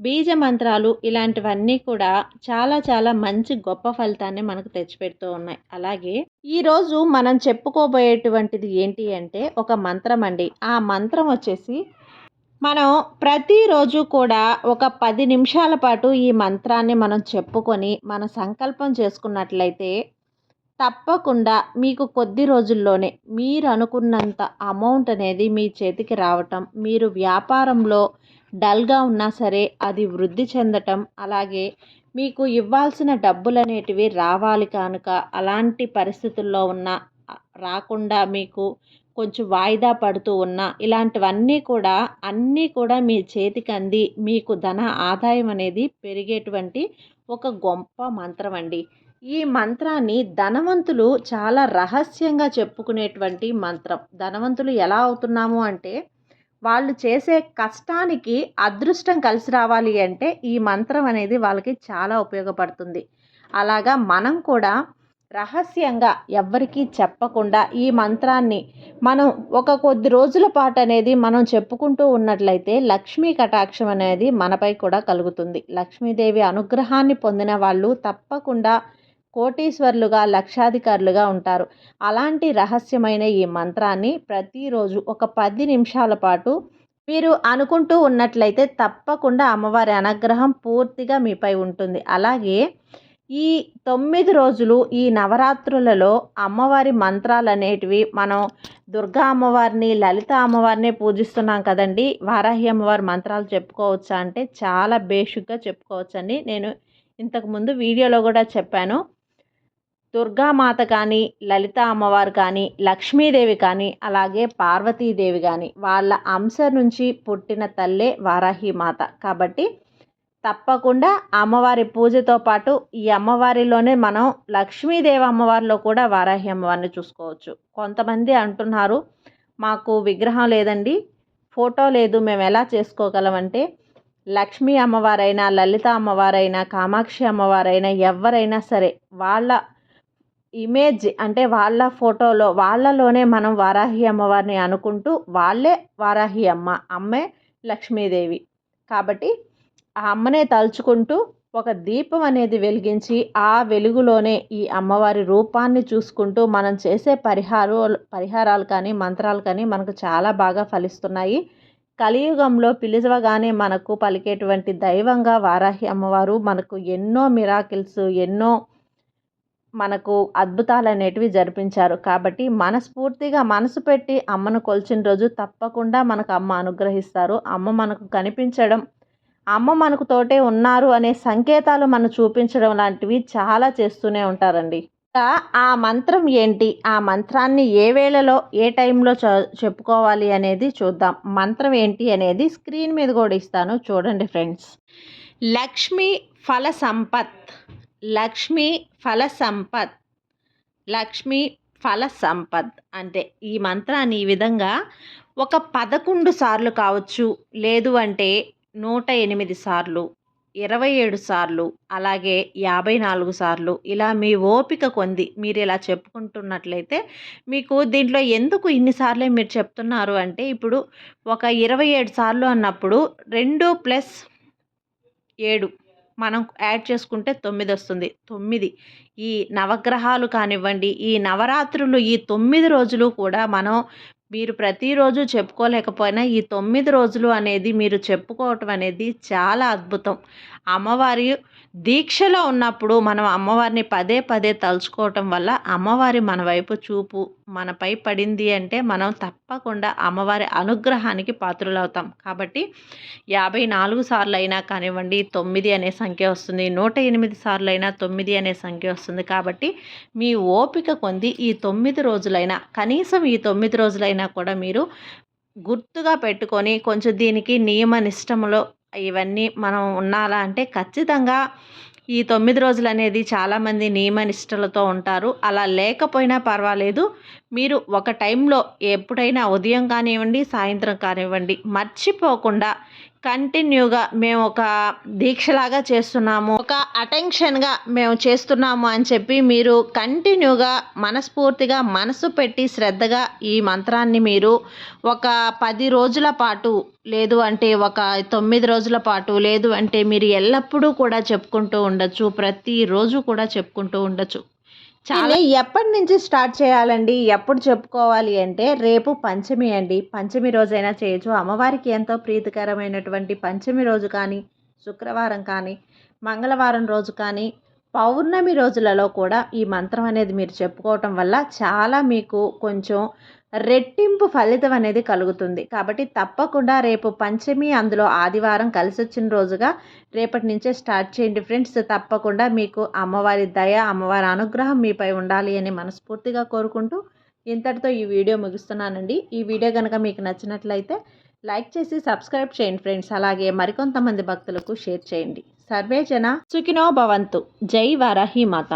బీజ మంత్రాలు ఇలాంటివన్నీ కూడా చాలా చాలా మంచి గొప్ప ఫలితాన్ని మనకు తెచ్చిపెడుతూ ఉన్నాయి. అలాగే ఈరోజు మనం చెప్పుకోబోయేటువంటిది ఏంటి అంటే ఒక మంత్రం అండి. ఆ మంత్రం వచ్చేసి మనం ప్రతిరోజు కూడా ఒక పది నిమిషాల పాటు ఈ మంత్రాన్ని మనం చెప్పుకొని మన సంకల్పం చేసుకున్నట్లయితే తప్పకుండా మీకు కొద్ది రోజుల్లోనే మీరు అనుకున్నంత అమౌంట్ అనేది మీ చేతికి రావటం మీరు వ్యాపారంలో డల్గా ఉన్నా సరే అది వృద్ధి చెందటం అలాగే మీకు ఇవ్వాల్సిన డబ్బులు అనేటివి రావాలి కనుక అలాంటి పరిస్థితుల్లో ఉన్న రాకుండా మీకు కొంచెం వాయిదా పడుతూ ఉన్న ఇలాంటివన్నీ కూడా అన్నీ కూడా మీ చేతికి అంది మీకు ధన ఆదాయం అనేది పెరిగేటువంటి ఒక గొప్ప మంత్రం అండి. ఈ మంత్రాన్ని ధనవంతులు చాలా రహస్యంగా చెప్పుకునేటువంటి మంత్రం. ధనవంతులు ఎలా అవుతున్నాము అంటే వాళ్ళు చేసే కష్టానికి అదృష్టం కలిసి రావాలి అంటే ఈ మంత్రం అనేది వాళ్ళకి చాలా ఉపయోగపడుతుంది. అలాగా మనం కూడా రహస్యంగా ఎవ్వరికీ చెప్పకుండా ఈ మంత్రాన్ని మనం ఒక కొద్ది రోజుల పాటు అనేది మనం చెప్పుకుంటూ ఉన్నట్లయితే లక్ష్మీ కటాక్షం అనేది మనపై కూడా కలుగుతుంది. లక్ష్మీదేవి అనుగ్రహాన్ని పొందిన వాళ్ళు తప్పకుండా కోటీశ్వర్లుగా లక్షాధికారులుగా ఉంటారు. అలాంటి రహస్యమైన ఈ మంత్రాన్ని ప్రతిరోజు ఒక పది నిమిషాల పాటు మీరు అనుకుంటూ ఉన్నట్లయితే తప్పకుండా అమ్మవారి అనుగ్రహం పూర్తిగా మీపై ఉంటుంది. అలాగే ఈ తొమ్మిది రోజులు ఈ నవరాత్రులలో అమ్మవారి మంత్రాలు అనేటివి మనం దుర్గా అమ్మవారిని లలిత అమ్మవారిని పూజిస్తున్నాం కదండి. వారాహి అమ్మవారి మంత్రాలు చెప్పుకోవచ్చా అంటే చాలా బేసిక్గా చెప్పుకోవచ్చండి. నేను ఇంతకుముందు వీడియోలో కూడా చెప్పాను. దుర్గామాత కానీ లలిత అమ్మవారు కానీ లక్ష్మీదేవి కానీ అలాగే పార్వతీదేవి కానీ వాళ్ళ అంశ నుంచి పుట్టిన తల్లే వారాహి మాత. కాబట్టి తప్పకుండా అమ్మవారి పూజతో పాటు ఈ అమ్మవారిలోనే మనం లక్ష్మీదేవి అమ్మవారిలో కూడా వారాహి అమ్మవారిని చూసుకోవచ్చు. కొంతమంది అంటున్నారు మాకు విగ్రహం లేదండి ఫోటో లేదు మేము ఎలా చేసుకోగలమంటే లక్ష్మీ అమ్మవారైనా లలిత అమ్మవారైనా కామాక్షి అమ్మవారైనా ఎవరైనా సరే వాళ్ళ ఇమేజ్ అంటే వాళ్ళ ఫోటోలో వాళ్ళలోనే మనం వారాహి అమ్మవారిని అనుకుంటూ వాళ్ళే వారాహి అమ్మ అమ్మే లక్ష్మీదేవి. కాబట్టి ఆ అమ్మనే తలుచుకుంటూ ఒక దీపం అనేది వెలిగించి ఆ వెలుగులోనే ఈ అమ్మవారి రూపాన్ని చూసుకుంటూ మనం చేసే పరిహారాలు పరిహారాలు కానీ మంత్రాలు కానీ మనకు చాలా బాగా ఫలిస్తున్నాయి. కలియుగంలో పిలిచవగానే మనకు పలికేటువంటి దైవంగా వారాహి అమ్మవారు మనకు ఎన్నో మిరాకిల్స్ ఎన్నో మనకు అద్భుతాలు అనేటివి జరిపించారు. కాబట్టి మనస్ఫూర్తిగా మనసు పెట్టి అమ్మను కొలిచిన రోజు తప్పకుండా మనకు అమ్మ అనుగ్రహిస్తారు. అమ్మ మనకు కనిపించడం అమ్మ మనకు తోటే ఉన్నారు అనే సంకేతాలు మనం చూపించడం లాంటివి చాలా చేస్తూనే ఉంటారండి. ఆ మంత్రం ఏంటి? ఆ మంత్రాన్ని ఏ వేళలో ఏ టైంలో చెప్పుకోవాలి అనేది చూద్దాం. మంత్రం ఏంటి అనేది స్క్రీన్ మీద కూడా ఇస్తాను. చూడండి ఫ్రెండ్స్. లక్ష్మి ఫల సంపత్. లక్ష్మీ ఫల సంపత్ లక్ష్మీ ఫల సంపత్ అంటే ఈ మంత్రాన్ని ఈ విధంగా ఒక పదకొండు సార్లు కావచ్చు. లేదు అంటే నూట ఎనిమిది సార్లు ఇరవై ఏడు సార్లు అలాగే యాభై నాలుగు సార్లు. ఇలా మీ ఓపిక కొంది. మీరు ఇలా చెప్పుకుంటున్నట్లయితే మీకు దీంట్లో ఎందుకు ఇన్నిసార్లే మీరు చెప్తున్నారు అంటే ఇప్పుడు ఒక ఇరవై ఏడు సార్లు అన్నప్పుడు రెండు ప్లస్ ఏడు మనం యాడ్ చేసుకుంటే తొమ్మిది వస్తుంది. తొమ్మిది. ఈ నవగ్రహాలు కానివ్వండి ఈ నవరాత్రులు ఈ తొమ్మిది రోజులు కూడా మనం మీరు ప్రతిరోజు చెప్పుకోలేకపోయినా ఈ తొమ్మిది రోజులు అనేది మీరు చెప్పుకోవటం అనేది చాలా అద్భుతం. అమ్మవారి దీక్షలో ఉన్నప్పుడు మనం అమ్మవారిని పదే పదే తలుచుకోవటం వల్ల అమ్మవారి మన వైపు చూపు మనపై పడింది అంటే మనం తప్పకుండా అమ్మవారి అనుగ్రహానికి పాత్రులవుతాం. కాబట్టి యాభై నాలుగు సార్లు అయినా కానివ్వండి తొమ్మిది అనే సంఖ్య వస్తుంది నూట ఎనిమిది సార్లు అయినా తొమ్మిది అనే సంఖ్య వస్తుంది. కాబట్టి మీ ఓపిక కొంది ఈ తొమ్మిది రోజులైనా కనీసం ఈ తొమ్మిది రోజులైనా కూడా మీరు గుర్తుగా పెట్టుకొని కొంచెం దీనికి నియమ నిష్టములో ఇవన్నీ మనం ఉండాలా అంటే ఖచ్చితంగా ఈ తొమ్మిది రోజులు అనేది చాలామంది నియమ నిష్టలతో ఉంటారు. అలా లేకపోయినా పర్వాలేదు. మీరు ఒక టైంలో ఎప్పుడైనా ఉదయం కానివ్వండి సాయంత్రం కానివ్వండి మర్చిపోకుండా కంటిన్యూగా మేము ఒక దీక్షలాగా చేస్తున్నాము. ఒక అటెన్షన్గా మేము చేస్తున్నాము అని చెప్పి మీరు కంటిన్యూగా మనస్ఫూర్తిగా మనసు పెట్టి శ్రద్ధగా ఈ మంత్రాన్ని మీరు ఒక పది రోజుల పాటు లేదు అంటే ఒక తొమ్మిది రోజుల పాటు లేదు అంటే మీరు ఎల్లప్పుడూ కూడా చెప్పుకుంటూ ఉండొచ్చు. ప్రతిరోజు కూడా చెప్పుకుంటూ ఉండొచ్చు. చాలా ఎప్పటి నుంచి స్టార్ట్ చేయాలండి? ఎప్పుడు చెప్పుకోవాలి అంటే రేపు పంచమి అండి. పంచమి రోజైనా చేయొచ్చు. అమ్మవారికి ఎంతో ప్రీతికరమైనటువంటి పంచమి రోజు కానీ శుక్రవారం కానీ మంగళవారం రోజు కానీ పౌర్ణమి రోజులలో కూడా ఈ మంత్రం అనేది మీరు చెప్పుకోవటం వల్ల చాలా మీకు కొంచెం రెట్టింపు ఫలితం అనేది కలుగుతుంది. కాబట్టి తప్పకుండా రేపు పంచమి అందులో ఆదివారం కలిసి వచ్చిన రోజుగా రేపటి నుంచే స్టార్ట్ చేయండి ఫ్రెండ్స్. తప్పకుండా మీకు అమ్మవారి దయ అమ్మవారి అనుగ్రహం మీపై ఉండాలి అని మనస్ఫూర్తిగా కోరుకుంటూ ఇంతటితో ఈ వీడియో ముగిస్తున్నానండి. ఈ వీడియో కనుక మీకు నచ్చినట్లయితే లైక్ చేసి సబ్స్క్రైబ్ చేయండి ఫ్రెండ్స్. అలాగే మరికొంతమంది భక్తులకు షేర్ చేయండి. సర్వే జన సుఖినో భవంతు. జై వారాహి మాత.